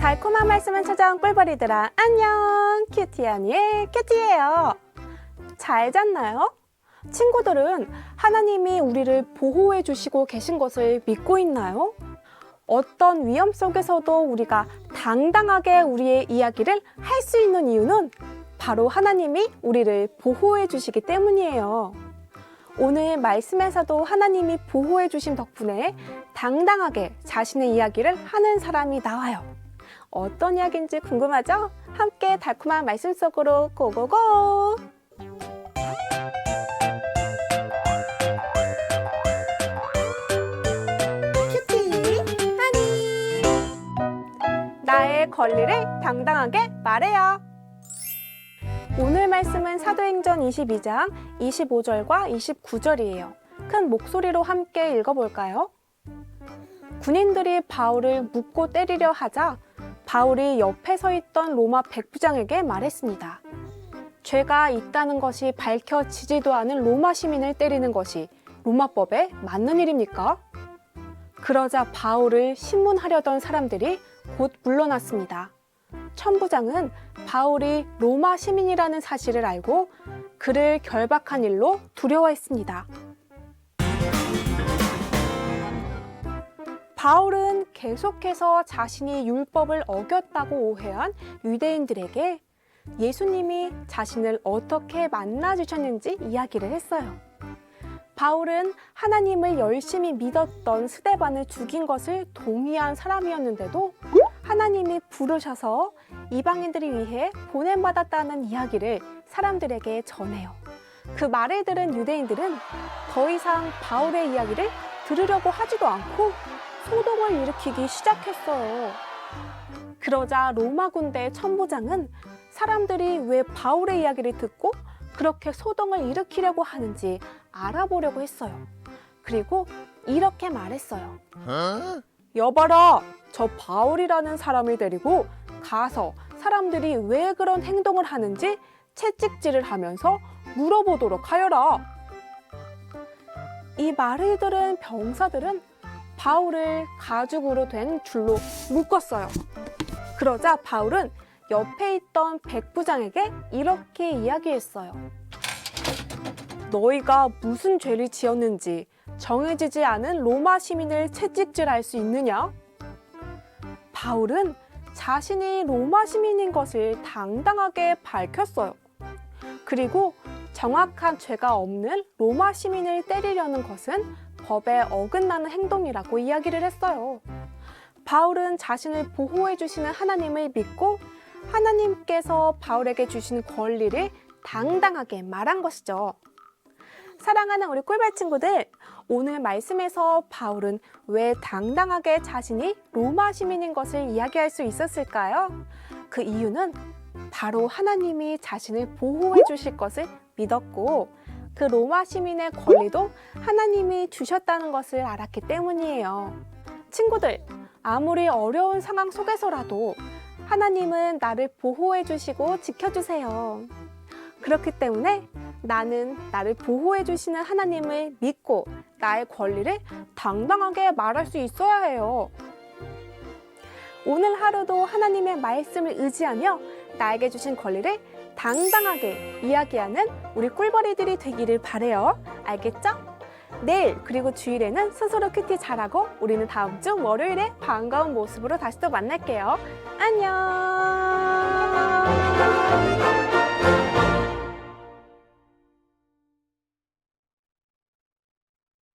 달콤한 말씀을 찾아온 꿀벌이들아 안녕 큐티 아니의 큐티예요 잘 잤나요? 친구들은 하나님이 우리를 보호해 주시고 계신 것을 믿고 있나요? 어떤 위험 속에서도 우리가 당당하게 우리의 이야기를 할 수 있는 이유는 바로 하나님이 우리를 보호해 주시기 때문이에요. 오늘 말씀에서도 하나님이 보호해 주신 덕분에 당당하게 자신의 이야기를 하는 사람이 나와요. 어떤 이야기인지 궁금하죠? 함께 달콤한 말씀 속으로 고고고! 큐티 하니 나의 권리를 당당하게 말해요. 오늘 말씀은 사도행전 22장 25절과 29절이에요. 큰 목소리로 함께 읽어볼까요? 군인들이 바울을 묶고 때리려 하자 바울이 옆에 서 있던 로마 백부장에게 말했습니다. 죄가 있다는 것이 밝혀지지도 않은 로마 시민을 때리는 것이 로마법에 맞는 일입니까? 그러자 바울을 신문하려던 사람들이 곧 물러났습니다. 천부장은 바울이 로마 시민이라는 사실을 알고 그를 결박한 일로 두려워했습니다. 바울은 계속해서 자신이 율법을 어겼다고 오해한 유대인들에게 예수님이 자신을 어떻게 만나주셨는지 이야기를 했어요. 바울은 하나님을 열심히 믿었던 스데반을 죽인 것을 동의한 사람이었는데도 하나님이 부르셔서 이방인들이 위해 보냄받았다는 이야기를 사람들에게 전해요. 그 말을 들은 유대인들은 더 이상 바울의 이야기를 들으려고 하지도 않고 소동을 일으키기 시작했어요. 그러자 로마 군대 천부장은 사람들이 왜 바울의 이야기를 듣고 그렇게 소동을 일으키려고 하는지 알아보려고 했어요. 그리고 이렇게 말했어요. 여봐라, 저 바울이라는 사람을 데리고 가서 사람들이 왜 그런 행동을 하는지 채찍질을 하면서 물어보도록 하여라. 이 말을 들은 병사들은 바울을 가죽으로 된 줄로 묶었어요. 그러자 바울은 옆에 있던 백부장에게 이렇게 이야기했어요. 너희가 무슨 죄를 지었는지 정해지지 않은 로마 시민을 채찍질할 수 있느냐? 바울은 자신이 로마 시민인 것을 당당하게 밝혔어요. 그리고 정확한 죄가 없는 로마 시민을 때리려는 것은 법에 어긋나는 행동이라고 이야기를 했어요. 바울은 자신을 보호해 주시는 하나님을 믿고 하나님께서 바울에게 주신 권리를 당당하게 말한 것이죠. 사랑하는 우리 꿀벌 친구들, 오늘 말씀에서 바울은 왜 당당하게 자신이 로마 시민인 것을 이야기할 수 있었을까요? 그 이유는 바로 하나님이 자신을 보호해 주실 것을 믿었고 그 로마 시민의 권리도 하나님이 주셨다는 것을 알았기 때문이에요. 친구들, 아무리 어려운 상황 속에서라도 하나님은 나를 보호해 주시고 지켜주세요. 그렇기 때문에 나는 나를 보호해 주시는 하나님을 믿고 나의 권리를 당당하게 말할 수 있어야 해요. 오늘 하루도 하나님의 말씀을 의지하며 나에게 주신 권리를 당당하게 이야기하는 우리 꿀벌이들이 되기를 바래요. 알겠죠? 내일 그리고 주일에는 스스로 큐티 잘하고 우리는 다음 주 월요일에 반가운 모습으로 다시 또 만날게요. 안녕.